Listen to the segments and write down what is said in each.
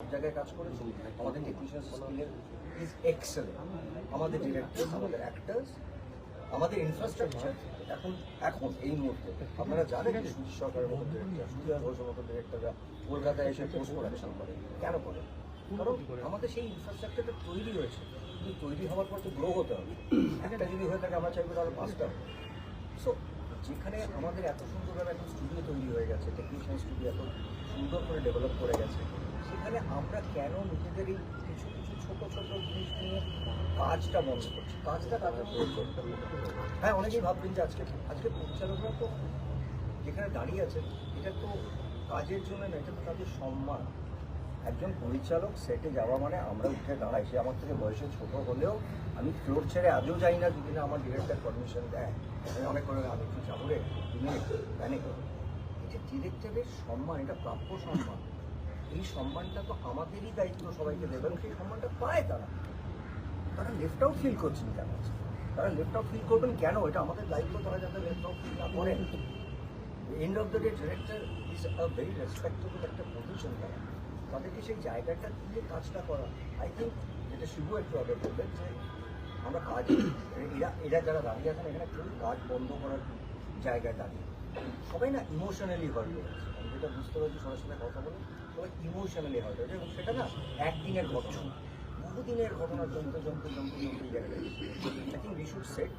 জায়গায় কাজ করেছি আমাদের টেকনিশিয়ান স্কিলের ইজ এক্সেলেন্ট আমাদের ডিরেক্টর আমাদের অ্যাক্টার্স আমাদের ইনফ্রাস্ট্রাকচার এখন এখন এই মুহূর্তে। আপনারা জানেন যে সুজিত সরকারের মতো ডিরেক্টর সুজয় ঘোষের মতো ডিরেক্টররা কলকাতায় এসে পোস্ট প্রোডাকশন করে। কেন করে? কারণ আমাদের সেই ইনফ্রাস্ট্রাকচারটা তৈরি হয়েছে। কিন্তু তৈরি হওয়ার পর তো গ্রো হতে হবে। একটা যদি হয়ে থাকে, আমরা চাইব আরও পাঁচটা সো যেখানে আমাদের এত সুন্দরভাবে একটা স্টুডিও তৈরি হয়ে গেছে টেকনিশিয়ান স্টুডিও এত সুন্দর করে ডেভেলপ করে গেছে সেখানে আমরা কেন নিজেদের এই কিছু কিছু ছোট ছোট জিনিস নিয়ে কাজটা বন্ধ করছি? কাজটা তাদের প্রয়োজন হ্যাঁ অনেকেই ভাববেন যে আজকে আজকে পরিচালকরা তো যেখানে দাঁড়িয়ে আছেন, এটা তো কাজের জন্য না, এটা তো তাদের সম্মান। একজন পরিচালক সেটে যাওয়া মানে আমরা উঠে দাঁড়াই। সে আমার থেকে বয়সে ছোট হলেও আমি ফ্লোর ছেড়ে আজও যাই না, যদি না আমার ডিরেক্টর পারমিশন দেয়। আমি অনেক করে আমি একটু যাব রে, তুমি প্যানিক এটা ডিরেক্টরের সম্মান, এটা প্রাপ্য সম্মান। এই সম্মানটা তো আমাদেরই দায়িত্ব সবাইকে দেবেন সেই সম্মানটা পায় তারা। তারা লেফট আউট ফিল করছেন কেন? তারা লেফট আউট ফিল করবেন কেন? এটা আমাদের দায়িত্ব তারা যাতে লেফট আউট ফিল না করেন। End of the day director is a very respectable একটা পজিশন তারা তাদেরকে সেই জায়গাটা দিয়ে কাজটা করা। আই থিঙ্ক যেটা শুভ একটু আগে বললেন যে, আমরা কাজ এরা এরা যারা দাঁড়িয়ে আছেন, এখানে কাজ বন্ধ করার জায়গায় দাঁড়িয়ে। সবাই না ইমোশনালি হয়ে গেছে আমি যেটা বুঝতে পারছি, সবার সাথে কথা বলে, সবাই ইমোশনালি হয়ে গেছে এবং সেটা না একদিনের ঘটনা। বহুদিনের ঘটনা জমতে জমতে জমতে জমতে এই জায়গায় আই থিঙ্ক সেট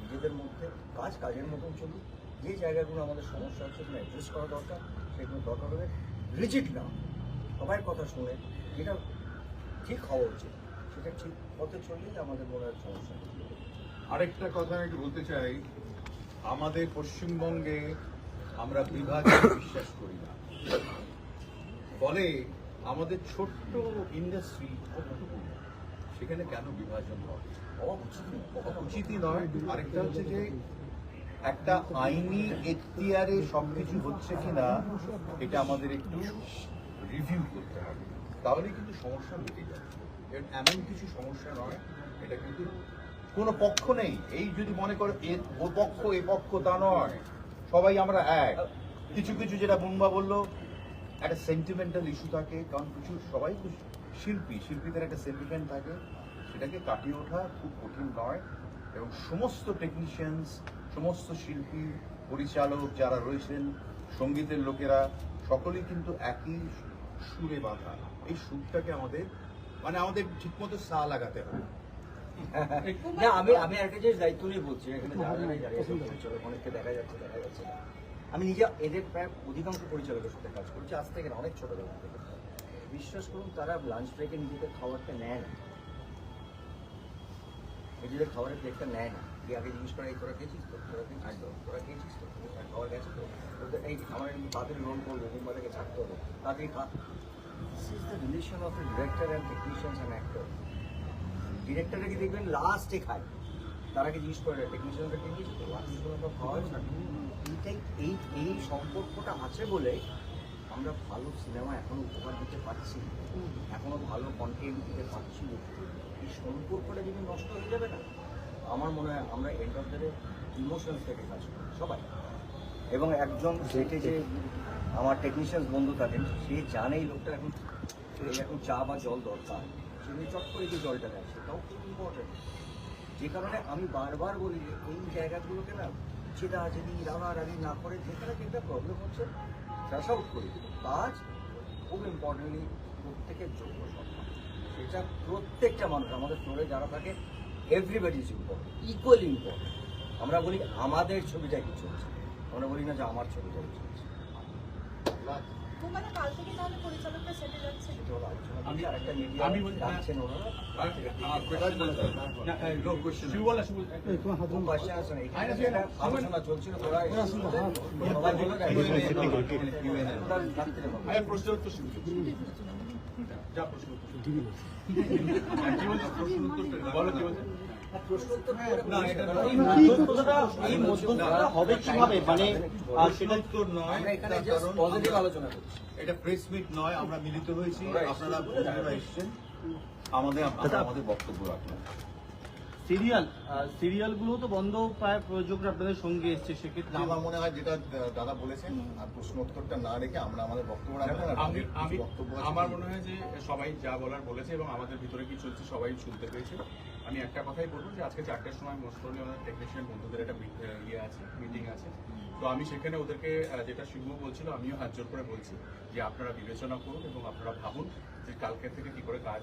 নিজেদের মধ্যে কাজ, কাজের মতন চলুক। যে জায়গাগুলো আমাদের সমস্যা হচ্ছে, সেগুলো অ্যাডজাস্ট করা দরকার। সেগুলো দরকার হবে রিজিট না সবার কথা শুনে, যেটা ঠিক হওয়া উচিত, সেটা ঠিক পথে চললেই আমাদের মনে হয় সমস্যা। আরেকটা কথা আমি বলতে চাই আমাদের পশ্চিমবঙ্গে আমরা বিভাজন বিশ্বাস করি না। ফলে আমাদের ছোট্ট ইন্ডাস্ট্রি কতটুকু সেখানে কেন বিভাজন হয়? উচিতই নয়। আরেকটা হচ্ছে যে একটা আইনি এখতিয়ারে সবকিছু হচ্ছে কিনা, এটা আমাদের একটু রিভিউ করতে হবে। তাহলে কিন্তু সমস্যা মিটে যাবে। এমন কিছু সমস্যা নয়, এটা কিন্তু কোনো পক্ষ নেই। এই যদি মনে করো, এ ও পক্ষ, এ পক্ষ, তা নয়। সবাই আমরা এক। কিছু কিছু যেটা বুম্বা বলল, একটা সেন্টিমেন্টাল ইস্যু থাকে, কারণ কিছু, সবাই শিল্পী, শিল্পীদের একটা সেন্টিমেন্ট থাকে। সেটাকে কাটিয়ে ওঠা খুব কঠিন নয়। এবং সমস্ত টেকনিশিয়ানস সমস্ত শিল্পী, পরিচালক যারা রয়েছেন, সঙ্গীতের লোকেরা, সকলেই কিন্তু একই সুরে বাঁধা। এই সুরটাকে আমাদের মানে আমাদের ঠিকমতো সা লাগাতে হবে। না আমি আমি একটা জিনিস দায়িত্ব নিয়ে বলছি এখানে যারা পরিচালক অনেককে দেখা যাচ্ছে দেখা যাচ্ছে আমি নিজে এদের প্রায় অধিকাংশ পরিচালকের সাথে কাজ করছি আজ থেকে অনেক ছোটবেলা থেকে। বিশ্বাস করুন তারা লাঞ্চ ব্রেকে নিজেদের খাবারটা নেয় না। নিজেদের খাবারের প্লেটটা নেয় না। দিয়ে আগে জিজ্ঞেস করে এই তোরা খেয়েছিস তো? তোরা খেয়েছিস তো? তোরা খেয়েছিস তো? খাবার গেছে তো? তোদের এই একটু তাড়াতাড়ি রোল করব মুম্বাই থেকে ছাড়তে হবে। তাড়াতাড়ি খা this is the relation of a director and technicians and actor ডিরেক্টররা কি দেখবেন লাস্টে খায়? তারা কি জিজ্ঞেস করে টেকনিশিয়ানরা কি জিজ্ঞেস করে খাওয়া হয়েছে না এইটাই এই এই সম্পর্কটা আছে বলে আমরা ভালো সিনেমা এখনও উপহার দিতে পারছি। এখনও ভালো কন্টেন্ট দিতে পারছি। এই সম্পর্কটা যদি নষ্ট হয়ে যাবে না আমার মনে হয় আমরা end of the day emotions থেকে কাজ করি সবাই। এবং একজন সেটে যে আমার টেকনিশিয়ান বন্ধু থাকেন সে জানে এই লোকটা এখন এখন চা বা জল দরকার। সে চট করে যে জলটা দেয় সেটাও খুব ইম্পর্টেন্ট যে কারণে আমি বারবার বলি যে এই জায়গাগুলোকে না চেদা যদি রাগারাগি না করে যেখানে যেটা প্রবলেম হচ্ছে ফ্ল্যাশ আউট করি কাজ খুব ইম্পর্টেন্টলি প্রত্যেকের যোগ্য সম্মান সেটা প্রত্যেকটা মানুষ, আমাদের ফ্লোরে যারা থাকে everybody is important equally important আমরা বলি আমাদের ছবিটা কি চলছে? আমরা বলি না যে আমার ছবিটা কি চলছে। থেকে তাহলে পরিচালকটা সেটে যাচ্ছে। আমি- প্রশ্ন উত্তর শুরু যা প্রশ্ন উত্তর বলছো? বলো কি বলছো? প্রশ্ন উত্তর করে না, এটা না। এই মধ্যস্থতা এই মধ্যস্থতা হবে কীভাবে? মানে আহ, সেটা উত্তর নয় আমরা এখানে তার জাস্ট কারণ পজিটিভ আলোচনা করছি। এটা প্রেস মিট নয় আমরা মিলিত হয়েছি। আপনারা বন্ধুরা আমাদের আমাদের বক্তব্য রাখবেন সিরিয়াল সিরিয়ালগুলো তো বন্ধ প্রায় প্রযোজকরা আপনাদের সঙ্গে এসছে সেক্ষেত্রে আমার মনে হয় যেটা দাদা বলেছেন আর প্রশ্ন উত্তরটা না রেখে আমরা আমাদের বক্তব্য রাখব আমি। আমার মনে হয় যে সবাই যা বলার বলেছে এবং আমাদের ভিতরে কি চলছে সবাই শুনতে পেয়েছে। আমি একটা কথাই বলব যে আজকে চারটের সময় মোস্ট প্রবলি আমাদের টেকনিশিয়ান বন্ধুদের একটা ইয়ে আছে মিটিং আছে। তো আমি সেখানে ওদেরকে যেটা শিবু বলছিল আমিও হাত জোর করে বলছি যে আপনারা বিবেচনা করুন এবং আপনারা ভাবুন যে কালকে থেকে কি করে কাজ।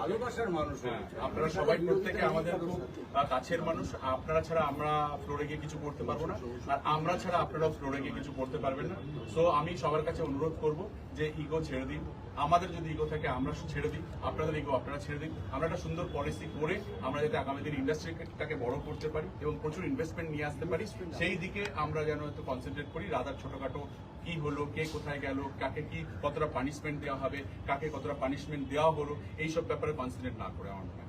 ভালোবাসার মানুষ হ্যাঁ, আপনারা সবাই প্রত্যেকে আমাদের খুব কাছের মানুষ আপনারা ছাড়া আমরা ফ্লোরে গিয়ে কিছু করতে পারব না। আর আমরা ছাড়া আপনারাও ফ্লোরে গিয়ে কিছু করতে পারবেন না। সো আমি সবার কাছে অনুরোধ করব যে ইগো ছেড়ে দিন। আমাদের যদি ইগো থাকে আমরা ছেড়ে দিই। আপনাদের ইগো আপনারা ছেড়ে দিন। আমরা একটা সুন্দর পলিসি করে আমরা যাতে আগামী দিন ইন্ডাস্ট্রিটাকে বড় করতে পারি এবং প্রচুর ইনভেস্টমেন্ট নিয়ে আসতে পারি। সেই দিকে আমরা যেন একটু কনসেন্ট্রেট করি রাদার ছোটখাটো কি হলো কে কোথায় গেল কাকে কি কতটা পানিশমেন্ট দেওয়া হবে কাকে কতটা পানিশমেন্ট দেওয়া হলো এইসব ব্যাপারে কনসেন্ট্রেট না করে আমার মনে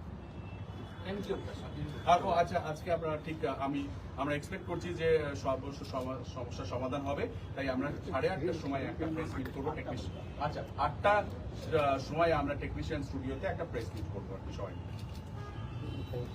আর আচ্ছা আজকে আমরা ঠিক আমি আমরা এক্সপেক্ট করছি যে সমস্যার সমাধান হবে তাই আমরা সাড়ে আটটার সময় একটা প্রেস মিট করব টেকনিশিয়ান আচ্ছা আটটা সময় আমরা টেকনিশিয়ান স্টুডিওতে একটা প্রেস মিট করব আর কি সবাই।